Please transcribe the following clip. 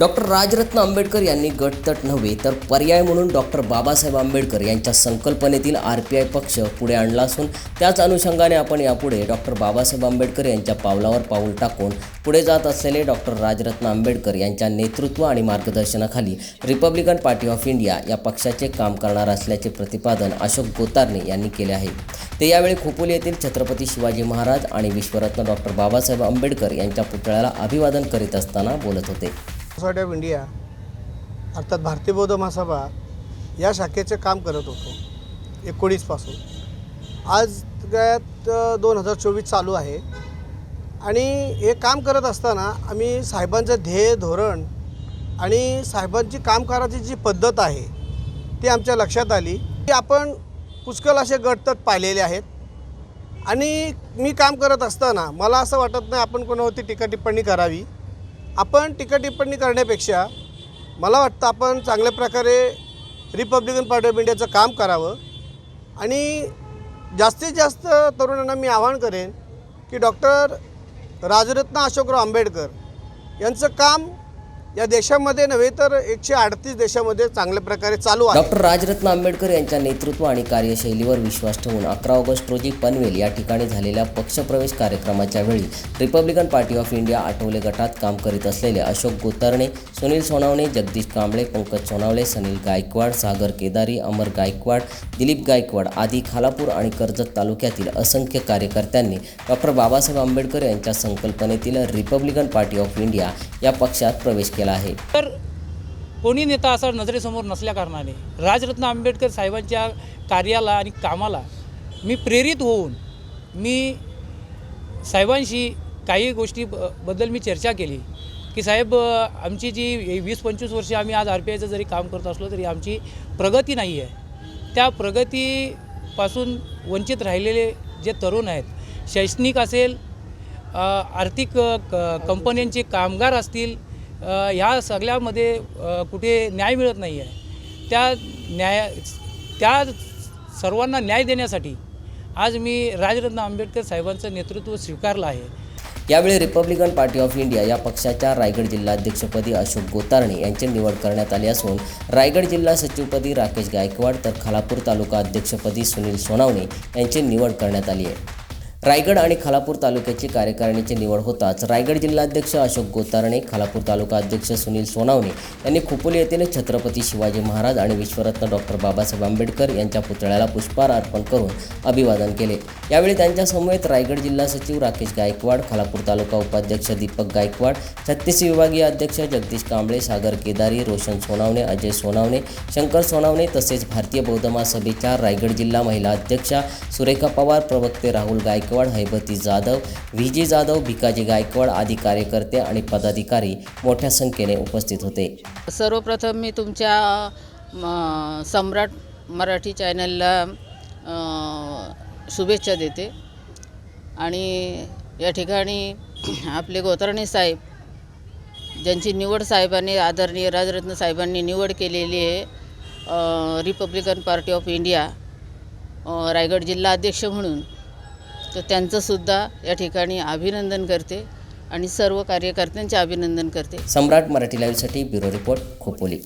Doctor Rajratna Ambedkar यांनी गटतट नव्हे तर पर्याय म्हणून डॉक्टर बाबासाहेब आंबेडकर यांच्या संकल्पनेतील आर पी आय पक्ष पुढे आणला असून त्याच अनुषंगाने आपण यापुढे डॉक्टर बाबासाहेब आंबेडकर यांच्या पावलावर पाऊल टाकून पुढे जात असलेले डॉक्टर राजरत्न आंबेडकर यांच्या नेतृत्व आणि मार्गदर्शनाखाली रिपब्लिकन पार्टी ऑफ इंडिया या पक्षाचे काम करणार असल्याचे प्रतिपादन अशोक गोतारणे यांनी केले आहे. ते यावेळी खोपोली येथील छत्रपती शिवाजी महाराज आणि विश्वरत्न डॉक्टर बाबासाहेब आंबेडकर यांच्या पुतळ्याला अभिवादन करीत असताना बोलत होते. सोसायटी ऑफ इंडिया अर्थात भारतीय बौद्ध महासभा या शाखेचे काम करत होतो एकोणीसपासून आज गळ्यात दोन हजार चोवीस चालू आहे. आणि हे काम करत असताना आम्ही साहेबांचं ध्येय धोरण आणि साहेबांची काम करायची जी पद्धत आहे ती आमच्या लक्षात आली. की आपण पुष्कळ असे गटतट पाहिलेले आहेत. आणि मी काम करत असताना मला असं वाटत नाही आपण कोणावरती टीका टिप्पणी करावी. आपण टीका टिप्पणी करण्यापेक्षा मला वाटतं आपण चांगल्या प्रकारे रिपब्लिकन पार्टी ऑफ इंडियाचं काम करावं. आणि जास्तीत जास्त तरुणांना मी आवाहन करेन की डॉक्टर राजरत्न अशोकराव आंबेडकर यांचं काम या देशामध्ये नव्हे तर एकशे अडतीस देशामध्ये चांगल्या प्रकारे चालू आहे. डॉक्टर राजरत्न आंबेडकर यांच्या नेतृत्व आणि कार्यशैलीवर विश्वास ठेवून अकरा ऑगस्ट रोजी पनवेल या ठिकाणी झालेल्या पक्षप्रवेश कार्यक्रमाच्या वेळी Republican Party of India Athawale गटात काम करीत असलेले अशोक गोतरणे सुनील सोनावणे जगदीश कांबळे पंकज सोनावळे सनील गायकवाड सागर केदारी अमर गायकवाड दिलीप गायकवाड आदी खालापूर आणि कर्जत तालुक्यातील असंख्य कार्यकर्त्यांनी डॉक्टर बाबासाहेब आंबेडकर यांच्या संकल्पनेतील रिपब्लिकन पार्टी ऑफ इंडिया या पक्षात प्रवेश केला. केला आहे. तर कोणी नेता असा नजरेसमोर नसल्याकारणाने राजरत्न आंबेडकर साहेबांच्या कार्याला आणि कामाला मी प्रेरित होऊन मी साहेबांशी काही गोष्टी बद्दल मी चर्चा केली की साहेब आमची जी वीस पंचवीस वर्षे आम्ही आज आर पी आयचं जरी काम करत असलो तरी आमची प्रगती नाही आहे. त्या प्रगतीपासून वंचित राहिलेले जे तरुण आहेत शैक्षणिक असेल आर्थिक क कंपन्यांचे कामगार असतील ह्या सगळ्यामध्ये कुठे न्याय मिळत नाही आहे त्या न्याय त्या सर्वांना न्याय देण्यासाठी आज मी राजरत्न आंबेडकर साहेबांचं नेतृत्व स्वीकारलं आहे. यावेळी रिपब्लिकन पार्टी ऑफ इंडिया या पक्षाच्या रायगड जिल्हाध्यक्षपदी अशोक गोतारणे यांची निवड करण्यात आली असून रायगड जिल्हा सचिवपदी राकेश गायकवाड तर खालापूर तालुका अध्यक्षपदी सुनील सोनावणे यांची निवड करण्यात आली आहे. रायगड आणि खालापूर तालुक्याची कार्यकारिणीची निवड होताच रायगड जिल्हाध्यक्ष अशोक गोतारणे खालापूर तालुका अध्यक्ष सुनील सोनावणे यांनी खोपोली येथील छत्रपती शिवाजी महाराज आणि विश्वरत्न डॉक्टर बाबासाहेब आंबेडकर यांच्या पुतळ्याला पुष्पहार अर्पण करून अभिवादन केले. यावेळी त्यांच्या समवेत रायगड जिल्हा सचिव राकेश गायकवाड खालापूर तालुका उपाध्यक्ष दीपक गायकवाड छत्तीस विभागीय अध्यक्ष जगदीश कांबळे सागर केदारी रोशन सोनावणे अजय सोनावणे शंकर सोनावणे तसेच भारतीय बौद्ध महासभेच्या रायगड जिल्हा महिला अध्यक्षा सुरेखा पवार प्रवक्ते राहुल गायकवाड हैबती जाधव व्हीजी जाधव भिकाजी गायकवाड आदी कार्यकर्ते आणि पदाधिकारी मोठ्या संख्येने उपस्थित होते. सर्वप्रथम मी तुमच्या सम्राट मराठी चॅनलला शुभेच्छा देते. आणि या ठिकाणी आपले गोतरणे साहेब ज्यांची निवड साहेबांनी आदरणीय राजरत्न साहेबांनी निवड केलेली आहे Republican Party of India Raigad जिल्हा अध्यक्ष म्हणून तर त्यांचंसुद्धा या ठिकाणी अभिनंदन करते आणि सर्व कार्यकर्त्यांचे अभिनंदन करते. सम्राट मराठी लाईव्हसाठी ब्युरो रिपोर्ट खोपोली.